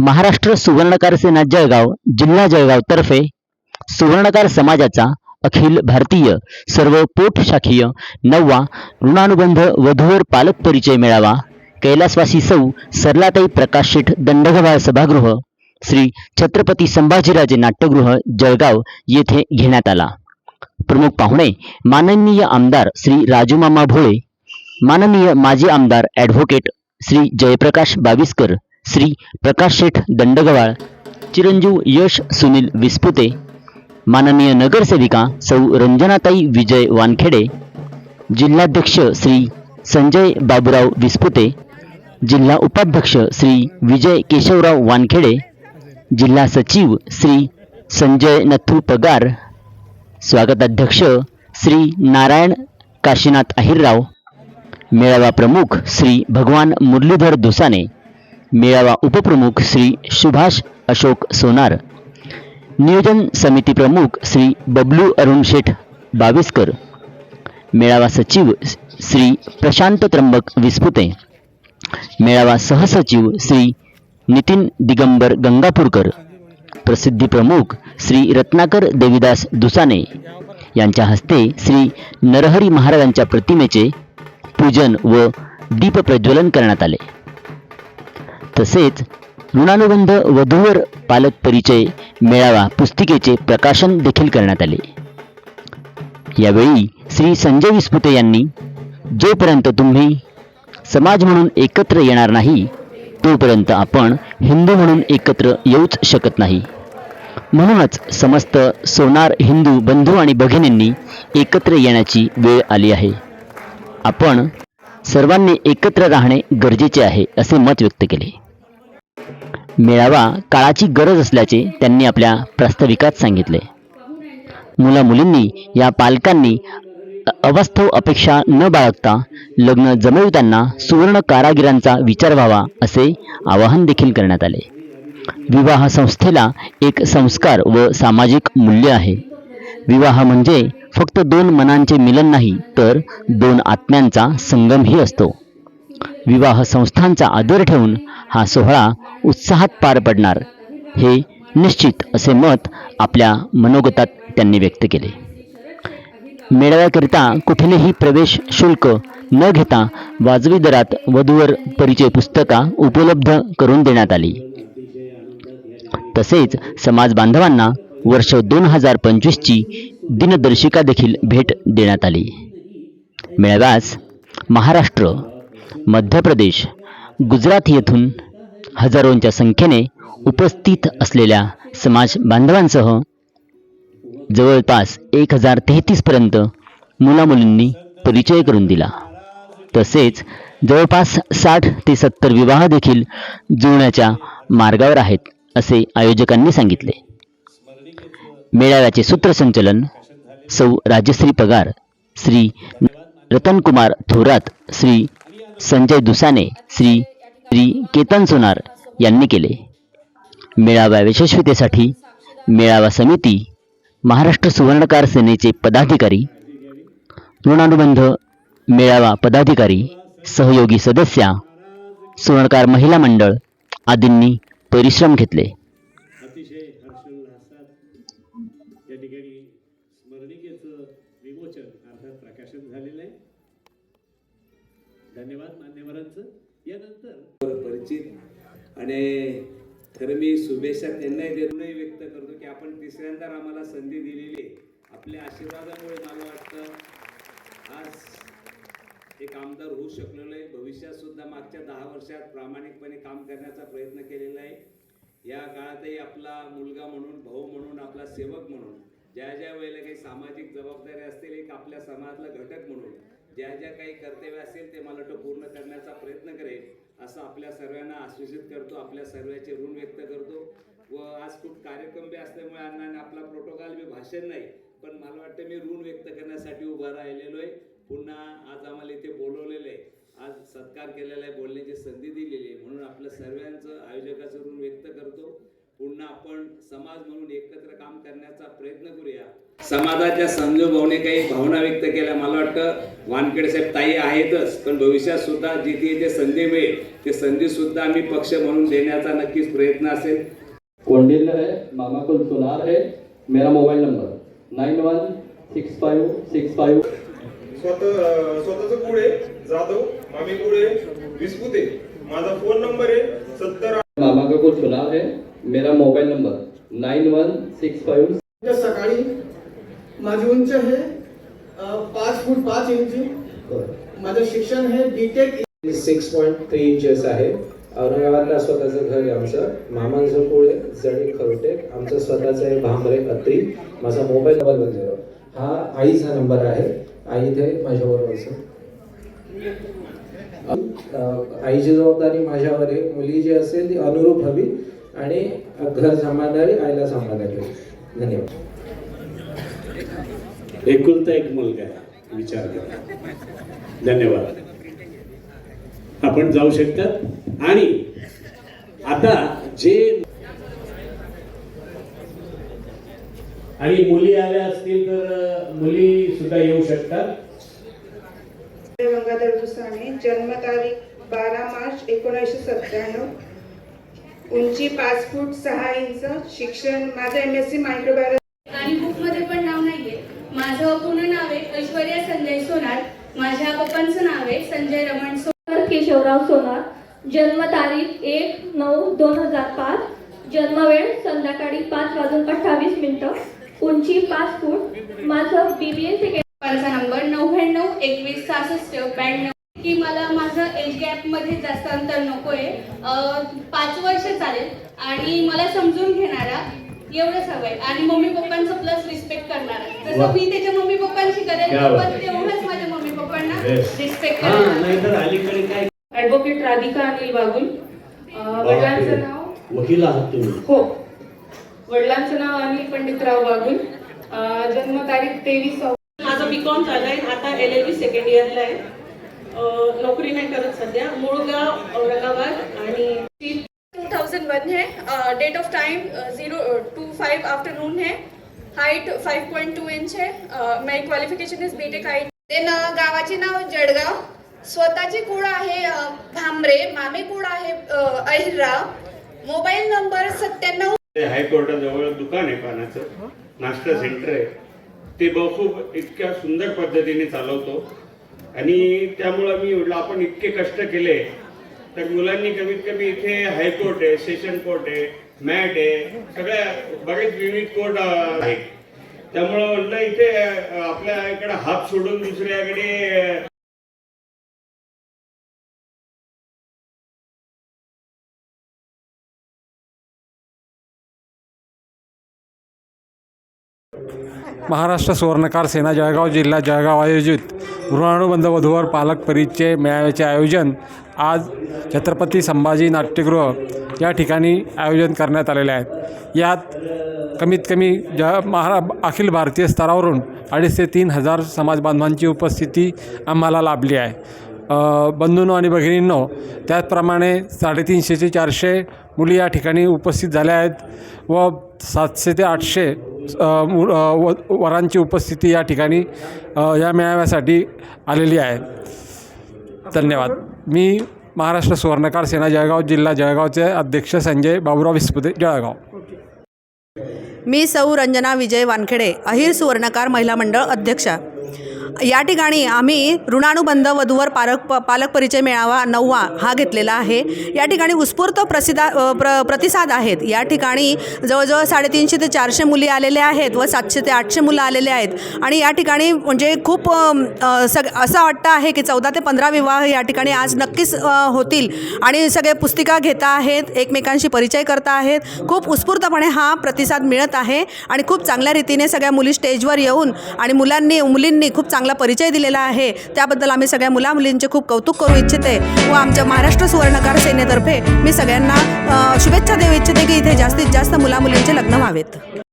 महाराष्ट्र सुवर्णकार सेना जळगाव जिल्हा जळगाव तर्फे सुवर्णकार समाजाचा अखिल भारतीय सर्व पोट शाखीय नववा ऋणानुबंध वधूवर पालक परिचय मेळावा कैलासवासी सौ सरलाताई प्रकाश शेठ दंडगवाळ सभागृह श्री छत्रपती संभाजीराजे नाट्यगृह जळगाव येथे घेण्यात आला. प्रमुख पाहुणे माननीय आमदार श्री राजूमामा भोळे माननीय माजी आमदार ॲडव्होकेट श्री जयप्रकाश बाविस्कर श्री प्रकाश शेठ दंडगवाळ चिरंजीव यश सुनील विस्पुते माननीय नगरसेविका सौ रंजनाताई विजय वानखेडे जिल्हाध्यक्ष श्री संजय बाबूराव विस्पुते जिल्हा उपाध्यक्ष श्री विजय केशवराव वानखेडे जिल्हा सचिव श्री संजय नथू पगार स्वागताध्यक्ष श्री नारायण काशीनाथ अहिरराव मेळावा प्रमुख श्री भगवान मुरलीधर दुसाने मेळावा उपप्रमुख श्री सुभाष अशोक सोनार. नियोजन समिती प्रमुख श्री बबलू अरुण शेठ बाविस्कर. मेळावा सचिव श्री प्रशांत त्र्यंबक विस्पुते मेळावा सहसचिव श्री नितीन दिगंबर गंगापूरकर. प्रसिद्धी प्रमुख श्री रत्नाकर देवीदास दुसाने. यांच्या हस्ते श्री नरहरी महाराजांच्या प्रतिमेचे पूजन व दीपप्रज्वलन करण्यात आले. तसेच ऋणानुबंध वधूवर पालक परिचय मेळावा पुस्तिकेचे प्रकाशन देखील करण्यात आले. यावेळी श्री संजय विस्पुते यांनी जोपर्यंत तुम्ही समाज म्हणून एकत्र येणार नाही तोपर्यंत आपण हिंदू म्हणून एकत्र येऊच शकत नाही. म्हणूनच समस्त सोनार हिंदू बंधू आणि भगिनींनी एकत्र येण्याची वेळ आली आहे. आपण सर्वांनी एकत्र राहणे गरजेचे आहे असे मत व्यक्त केले. मेळावा काळाची गरज असल्याचे त्यांनी आपल्या प्रास्ताविकात सांगितले. मुला मुलींनी या पालकांनी अवस्थव अपेक्षा न बाळगता लग्न जमविताना सुवर्ण कारागिरांचा विचार व्हावा असे आवाहन देखील करण्यात आले. विवाह संस्थेला एक संस्कार व सामाजिक मूल्य आहे. विवाह म्हणजे फक्त दोन मनांचे मिलन नाही तर दोन आत्म्यांचा संगमही असतो. विवाह संस्थांचा आदर ठेवून हा सोहळा उत्साहात पार पडणार हे निश्चित असे मत आपल्या मनोगतात त्यांनी व्यक्त केले. मेळाव्याकरिता कुठलेही प्रवेश शुल्क न घेता वाजवी दरात वधूवर परिचय पुस्तका उपलब्ध करून देण्यात आली. तसेच समाज बांधवांना वर्ष दोन हजार पंचवीसची दिनदर्शिका देखील भेट देण्यात आली. मेळाव्यास महाराष्ट्र मध्य प्रदेश गुजरात येथून हजारोंच्या संख्येने उपस्थित असलेल्या समाज बांधवांसह जवळपास एक हजार तेहतीसपर्यंत मुलामुलींनी परिचय करून दिला. तसेच जवळपास साठ ते सत्तर विवाह देखील जुळण्याच्या मार्गावर आहेत असे आयोजकांनी सांगितले. मेळाव्याचे सूत्रसंचलन सौ राजश्री पगार श्री रतनकुमार थोरात श्री संजय दुसाने श्री श्री केतन सोनार यांनी केले. मेळाव्या यशस्वीतेसाठी मेळावा समिती महाराष्ट्र सुवर्णकार सेनेचे पदाधिकारी ऋणानुबंध मेळावा पदाधिकारी सहयोगी सदस्या सुवर्णकार महिला मंडळ आदींनी परिश्रम घेतले. धन्यवाद मान्यवरांचं. यानंतर परिचित आणि खरं मी शुभेच्छा त्यांनाही देऊनही व्यक्त करतो की आपण तिसऱ्यांदा आम्हाला संधी दिलेली आहे. आपल्या आशीर्वादामुळे मला वाटतं आज एक आमदार होऊ शकलेलो आहे. भविष्यात सुद्धा मागच्या दहा वर्षात प्रामाणिकपणे काम करण्याचा प्रयत्न केलेला आहे. या काळातही आपला मुलगा म्हणून भाऊ म्हणून आपला सेवक म्हणून ज्या ज्या वेळेला काही सामाजिक जबाबदारी असतील एक आपल्या समाजातला घटक म्हणून ज्या ज्या काही कर्तव्य असेल ते मला वाटतं पूर्ण करण्याचा प्रयत्न करेल असं आपल्या सर्वांना आश्वासित करतो आपल्या सर्वांचे ऋण व्यक्त करतो. व आज खूप कार्यक्रम बी असल्यामुळे अण्णाने आपला प्रोटोकॉल बी भाषण नाही पण मला वाटतं मी ऋण व्यक्त करण्यासाठी उभा राहिलेलो आहे. पुन्हा आज आम्हाला इथे बोलवलेलं आहे. आज सत्कार केलेला आहे बोलण्याची संधी दिलेली आहे. म्हणून आपल्या सर्वांचं आयोजकाचं ऋण व्यक्त करतो. पुन्हा आपण समाज म्हणून एकत्र काम करण्याचा प्रयत्न करूया. समाजाच्या संजोभावने काही भावना व्यक्त केल्या. मला वाटतं वानखेडे साहेब ताई आहेतच पण भविष्यात सुद्धा जिथे जिथे संधी मिळेल ते संधी सुद्धा आम्ही पक्ष म्हणून देण्याचा नक्कीच प्रयत्न असेल. कौंडिल्य है मामा कुल सुनार है मेरा mobile number nine one six five six five स्वतः स्वतःचं कुळे जाधव मामी कुळे विस्पुते माझा फोन नंबर आहे सत्तर मामा का कुल सुनार है मेरा mobile number nine one six उद्या सकाळी माझी उंची आहे पाच फूट पाच इंची. माझं शिक्षण आहे BTech six point three inches आहे. औरंगाबादला स्वतःचं घर आहे आमचं. मामांचं पुढे जडी खरोटेक. आमचं स्वतःचं आहे भांबरे अत्री माझा मोबाईल नंबर वन झिरो हा आईचा नंबर आहे. आई इथे माझ्याबरोबर असं अं, आईची जबाबदारी माझ्यावर आहे. मुलगी जी असेल ती अनुरूप हवी आणि घर सांभाळणारी आईला सांभाळायला धन्यवाद. एकुलता एक मुलगा आहे. विचार करा. धन्यवाद. आपण जाऊ शकतात. आणि आता जे आणि मुली आल्या असतील तर मुली सुद्धा येऊ शकतात. गंगाधर दुसाणे जन्मतारीख बारा मार्च एकोणीसशे सत्त्याण्णव. उंची पाच फूट सहा इंच. शिक्षण माझं एम एस सी मायक्रोबायोलॉजी आणि बुकमध्ये पण नाव नाहीये माझं पूर्ण नाव आहे ऐश्वर्या संजय सोनार माझ्या पप्पांचं नाव आहे संजय रमण सोनार केशवराव सोनार. जन्मतारीख एक नऊ दोन हजार पाच. जन्मवेळ संध्याकाळी पाच वाजून अठ्ठावीस मिनिटं. उंची पाच फूट. माझं बी बी ए सेकंड पप्पांचा नंबर नव्याण्णव एकवीस सहासष्ट ब्याण्णव. की मला माझं एज गॅपमध्ये जास्त अंतर नकोय. अं, पाच वर्ष चालेल. आणि मला समजून घेणारा एवढंच हवंय आणि मम्मी पप्पांचं प्लस रिस्पेक्ट करणारा. जसं मी त्याच्या मम्मी पप्पांशी करेल पण आहे. तेवढंच माझ्या मम्मी पप्पांना. रिस्पेक्ट हा करणार नाहीतर अलीकडे काय ऍडव्होकेट राधिका अनिल बागुल वडिलांचं नाव वकील आहात तुम्ही. हो. वडिलांचं नाव अनिल पंडितराव बागुल. जन्मतारीख तेवीस माझं बी कॉम झालंय. आता एल एल बी सेकंड इयरला आहे. अं, नोकरी नाही करत सध्या. मूळ गाव औरंगाबाद आणि टू थाउजेंड वन है date of time zero two five afternoon है height five point two inch है my qualification is BTech height then गावाचे नाव जळगाव. स्वतःची कुळ आहे भांबरे मामे कुळ आहे अहिरराव. मोबाईल नंबर सत्त्याण्णव. हायकोर्टाजवळ दुकान आहे पानाचं नाश्ता सेंटर आहे. ते खूप इतक्या सुंदर पद्धतीने चालवतो. आणि त्यामुळं मी म्हटलं आपण इतके कष्ट केले. तर मुलांनी कमीत कमी इथे हायकोर्ट आहे सेशन कोर्ट आहे मॅट आहे सगळ्या बरेच विविध कोर्ट आहेत. त्यामुळं म्हटलं इथे आपल्या इकडे हात सोडून दुसऱ्याकडे महाराष्ट्र सुवर्णकार सेना जळगाव जिल्हा जळगाव आयोजित ऋणानुबंध वधूवर पालक परिचय मेळाव्याचे आयोजन आज छत्रपती संभाजी नाट्यगृह या ठिकाणी आयोजन करण्यात आलेले आहे यात कमीत कमी ज महारा अखिल भारतीय स्तरावरून अडीच ते तीन हजार समाज बांधवांची उपस्थिती आम्हाला लाभली आहे. बंधूंनो आणि भगिनींनो त्याचप्रमाणे साडेतीनशे ते चारशे मुली या ठिकाणी उपस्थित झाल्या आहेत व सातशे ते आठशे व वरांची उपस्थिती या ठिकाणी या मेळाव्यासाठी आलेली आहे. धन्यवाद. मी महाराष्ट्र सुवर्णकार सेना जळगाव जिल्हा जळगावचे अध्यक्ष संजय बाबुराव विस्पुते जळगाव. मी सौ रंजना विजय वानखेडे अहिर सुवर्णकार महिला मंडळ अध्यक्षा. या ठिकाणी आम्ही ऋणानुबंध वधूवर पालक प पालक परिचय मेळावा नववा हा घेतलेला आहे. या ठिकाणी उत्स्फूर्त प्रसिदा प्र प्रतिसाद आहेत. या ठिकाणी जवळजवळ साडेतीनशे ते चारशे मुली आलेल्या आहेत व सातशे ते आठशे मुलं आलेले आहेत. आणि या ठिकाणी म्हणजे खूप सग असं वाटतं आहे की चौदा ते पंधरा विवाह या ठिकाणी आज नक्कीच होतील. आणि सगळे पुस्तिका घेत आहेत एकमेकांशी परिचय करता आहेत. खूप उत्स्फूर्तपणे हा प्रतिसाद मिळत आहे. आणि खूप चांगल्या रीतीने सगळ्या मुली स्टेजवर येऊन आणि मुलांनी मुलींनी खूप चांगला परिचय दिलेला आहे. त्याबद्दल आम्ही सगळ्या मुला मुलींचे खूप कौतुक करू इच्छिते व आमच्या महाराष्ट्र सुवर्णकार सेनेतर्फे मी सगळ्यांना शुभेच्छा देऊ इच्छिते की इथे जास्तीत जास्त मुला मुलींचे लग्न व्हावेत.